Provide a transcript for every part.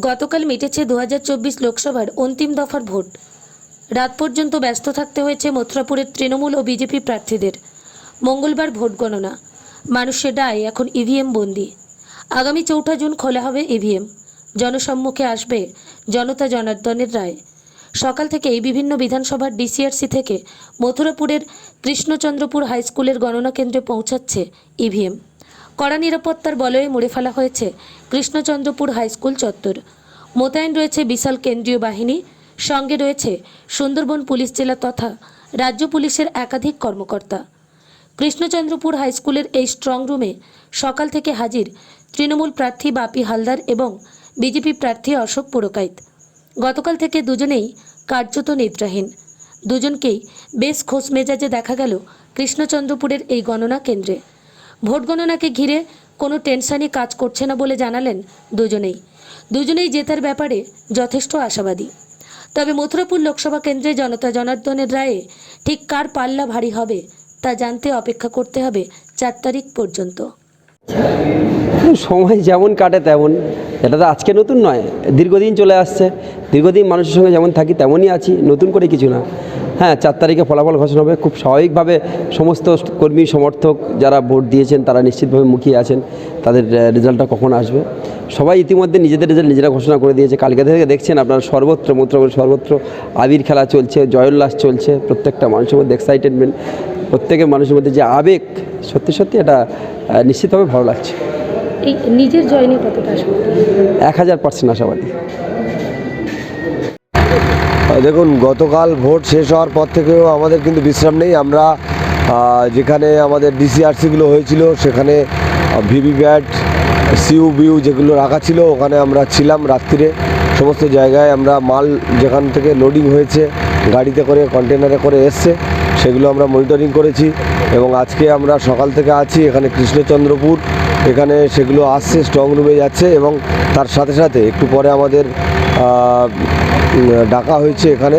গতকাল মিটেছে দু হাজার চব্বিশ লোকসভার অন্তিম দফার ভোট। রাত পর্যন্ত ব্যস্ত থাকতে হয়েছে মথুরাপুরের তৃণমূল ও বিজেপি প্রার্থীদের। মঙ্গলবার ভোট গণনা। মানুষের রায় এখন ইভিএম বন্দি। আগামী চৌঠা জুন খোলা হবে ইভিএম জনসম্মুখে আসবে জনতা জনার্দনের রায়। সকাল থেকেই বিভিন্ন বিধানসভার ডিসিআরসি থেকে মথুরাপুরের কৃষ্ণচন্দ্রপুর হাই স্কুলের গণনা কেন্দ্রে পৌঁছাচ্ছে ইভিএম কড়া নিরাপত্তার বলয়ে মুড়ে ফেলা হয়েছে কৃষ্ণচন্দ্রপুর হাইস্কুল চত্বর। মোতায়েন রয়েছে বিশাল কেন্দ্রীয় বাহিনী, সঙ্গে রয়েছে সুন্দরবন পুলিশ জেলা তথা রাজ্য পুলিশের একাধিক কর্মকর্তা। কৃষ্ণচন্দ্রপুর হাইস্কুলের এই স্ট্রং রুমে সকাল থেকে হাজির তৃণমূল প্রার্থী বাপি হালদার এবং বিজেপি প্রার্থী অশোক পুরকাইত। গতকাল থেকে দুজনেই কার্যত নিদ্রাহীন দুজনকেই বেশ খোশ মেজাজে দেখা গেল কৃষ্ণচন্দ্রপুরের এই গণনা কেন্দ্রে। ভোট গণনাকে ঘিরে কোনো টেনশানই কাজ করছে না বলে জানালেন দুজনেই। দুজনেই জেতার ব্যাপারে যথেষ্ট আশাবাদী। তবে মথুরাপুর লোকসভা কেন্দ্রে জনতা জনার্দনের রায়ে ঠিক কার পাল্লা ভারী হবে তা জানতে অপেক্ষা করতে হবে চার তারিখ পর্যন্ত। সময় যেমন কাটে তেমন, এটা তো আজকে নতুন নয়, দীর্ঘদিন চলে আসছে, দীর্ঘদিন মানুষের সঙ্গে যেমন থাকি তেমনই আছি, নতুন করে কিছু না। হ্যাঁ চার তারিখে ফলাফল ঘোষণা হবে, খুব স্বাভাবিকভাবে সমস্ত কর্মী, সমর্থক যারা ভোট দিয়েছেন, তারা নিশ্চিতভাবে মুখিয়ে আছেন, তাদের রেজাল্টটা কখন আসবে? সবাই ইতিমধ্যে নিজেদের রেজাল্ট নিজেরা ঘোষণা করে দিয়েছে, কালকে থেকে দেখছেন আপনারা সর্বত্র মূত্রপুর সর্বত্র আবির খেলা চলছে জয়োল্লাস চলছে, প্রত্যেকটা মানুষের মধ্যে এক্সাইটেডমেন্ট প্রত্যেকের মানুষের মধ্যে যে আবেগ সত্যি সত্যি এটা নিশ্চিতভাবে ভালো লাগছে। এই নিজের জয় নিয়ে কতটা এক হাজার পার্সেন্ট আশাবাদী। দেখুন গতকাল ভোট শেষ হওয়ার পর থেকেও আমাদের কিন্তু বিশ্রাম নেই। আমরা যেখানে আমাদের ডিসিআরসিগুলো হয়েছিল সেখানে ভিভিপ্যাট সিউ বিউ যেগুলো রাখা ছিল ওখানে আমরা ছিলাম রাত্রিরে। সমস্ত জায়গায় আমরা মাল যেখান থেকে লোডিং হয়েছে গাড়িতে করে কন্টেনারে করে এসছে। সেগুলো আমরা মনিটরিং করেছি এবং আজকে আমরা সকাল থেকে আছি এখানে কৃষ্ণচন্দ্রপুর। এখানে সেগুলো আসছে স্ট্রং রুমে যাচ্ছে এবং তার সাথে সাথে একটু পরে আমাদের ডাকা হয়েছে এখানে।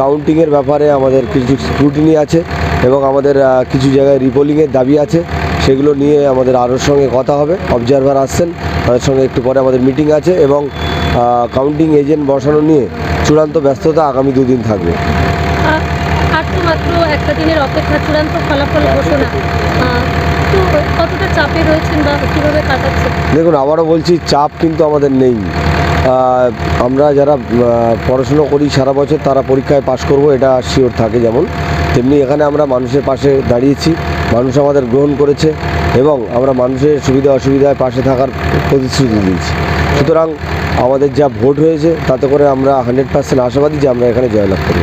কাউন্টিংয়ের ব্যাপারে আমাদের কিছু স্ক্রুটিনি আছে এবং আমাদের কিছু জায়গায় রিপোলিংয়ের দাবি আছে। সেগুলো নিয়ে আমাদের আরোর সঙ্গে কথা হবে। অবজারভার আসছেন, তাদের সঙ্গে একটু পরে আমাদের মিটিং আছে এবং কাউন্টিং এজেন্ট বসানো নিয়ে চূড়ান্ত ব্যস্ততা আগামী দুদিন থাকবে। আর মাত্র একটা দিনের অপেক্ষা, চূড়ান্ত ফলাফল ঘোষণা। তো কতটা চাপে রয়েছেন বা কীভাবে কাটাচ্ছেন? দেখুন, আবারও বলছি, চাপ কিন্তু আমাদের নেই। আমরা যারা পড়াশুনো করি সারা বছর, তারা পরীক্ষায় পাশ করব, এটা শিওর থাকে যেমন। তেমনি এখানে আমরা মানুষের পাশে দাঁড়িয়েছি, মানুষ আমাদের গ্রহণ করেছে, এবং আমরা মানুষের সুবিধা অসুবিধায় পাশে থাকার প্রতিশ্রুতি দিয়েছি। সুতরাং আমাদের যা ভোট হয়েছে, তাতে করে আমরা হান্ড্রেড পার্সেন্ট আশাবাদী যে আমরা এখানে জয়লাভ করব।